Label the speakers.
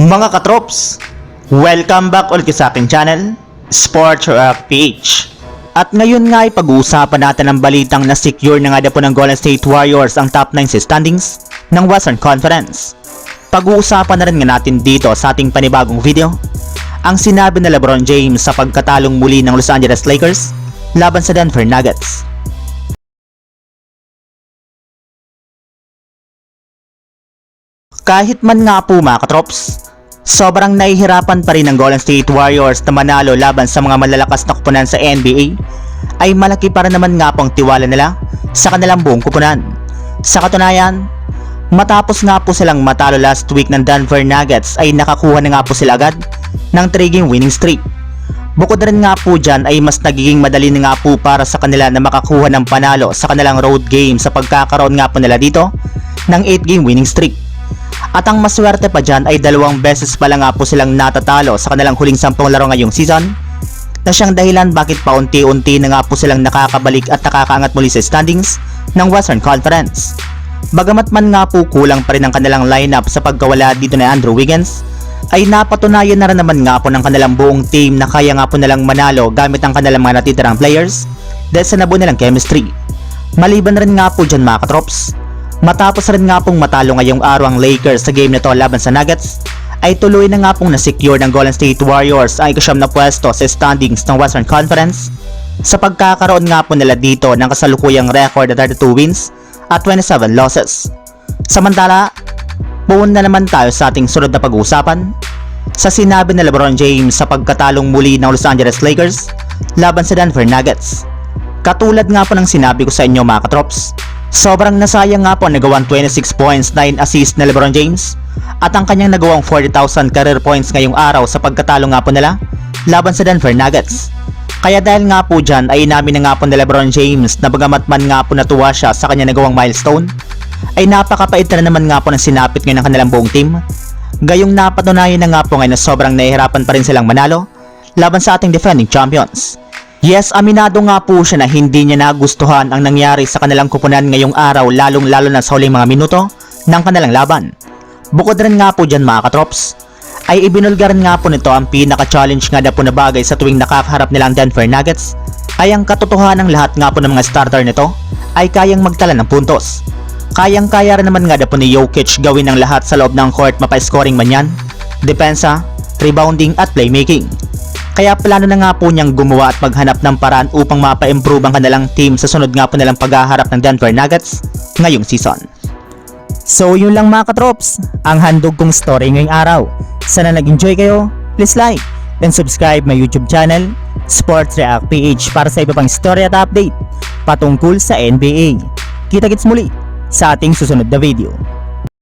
Speaker 1: Mga katrops, welcome back ulit sa aking channel, Sports Rock PH. At ngayon nga ay pag-uusapan natin ang balitang na secure na nga po ng Golden State Warriors ang top 9 sa standings ng Western Conference. Pag-uusapan na rin nga natin dito sa ating panibagong video, ang sinabi na Lebron James sa pagkatalong muli ng Los Angeles Lakers laban sa Denver Nuggets. Kahit man nga po mga katrops, sobrang nahihirapan pa rin ng Golden State Warriors na manalo laban sa mga malalakas na kupunan sa NBA, ay malaki para naman nga po ang tiwala nila sa kanilang buong kupunan. Sa katunayan, matapos nga po silang matalo last week ng Denver Nuggets ay nakakuha na nga po sila agad ng 3 game winning streak. Bukod rin nga po dyan ay mas nagiging madali na nga po para sa kanila na makakuha ng panalo sa kanilang road game sa pagkakaroon nga po nila dito ng 8 game winning streak. At ang maswerte pa dyan ay dalawang beses pa lang nga po silang natatalo sa kanilang huling sampung laro ngayong season na siyang dahilan bakit paunti-unti na nga po silang nakakabalik at nakakaangat muli sa standings ng Western Conference. Bagamat man nga po kulang pa rin ang kanilang lineup sa pagkawala dito ni Andrew Wiggins, ay napatunayan na rin naman nga po ng kanilang buong team na kaya nga po nalang manalo gamit ang kanilang mga natitirang players dahil sa nabuo nilang chemistry. Maliban rin nga po dyan mga katrops, matapos rin nga pong matalo ngayong araw ang Lakers sa game na to laban sa Nuggets, ay tuloy na nga pong nasecure ng Golden State Warriors ang ikasyam na pwesto sa standings ng Western Conference sa pagkakaroon nga po nila dito ng kasalukuyang record na 32 wins at 27 losses. Samantala, puun na naman tayo sa ating sunod na pag-uusapan sa sinabi ni Lebron James sa pagkatalong muli ng Los Angeles Lakers laban sa Denver Nuggets. Katulad nga po ng sinabi ko sa inyo mga katrops, sobrang nasayang nga po ang nagawang 26 points, 9 assists na Lebron James at ang kanyang nagawang 40,000 career points ngayong araw sa pagkatalo nga po nila laban sa Denver Nuggets. Kaya dahil nga po dyan ay inamin na nga po ni Lebron James na bagamat man nga po natuwa siya sa kanyang nagawang milestone, ay napakapait na naman nga po ng sinapit ngayon ng kanilang buong team. Gayong napatunayan na nga po ngayon na sobrang nahihirapan pa rin silang manalo laban sa ating defending champions. Yes, aminado nga po siya na hindi niya nagustuhan ang nangyari sa kanilang kupunan ngayong araw lalong lalo na sa huling mga minuto ng kanilang laban. Bukod rin nga po dyan mga katrops, ay ibinulgar nga po nito ang pinaka-challenge nga na po na bagay sa tuwing nakakaharap nilang Denver Nuggets ay ang katotohanan ng lahat nga po ng mga starter nito ay kayang magtala ng puntos. Kayang-kaya rin naman nga na po ni Jokic gawin ang lahat sa loob ng court mapa-scoring man yan, depensa, rebounding at playmaking. Kaya plano na nga po niyang gumawa at maghanap ng paraan upang mapa-improve ang kanilang team sa sunod nga po nilang paghaharap ng Denver Nuggets ngayong season. So yun lang mga katrops, ang handog kong story ngayong araw. Sana nag-enjoy kayo, please like and subscribe my YouTube channel, Sports React PH para sa iba pang story at update patungkol sa NBA. Kita-kits muli sa ating susunod na video.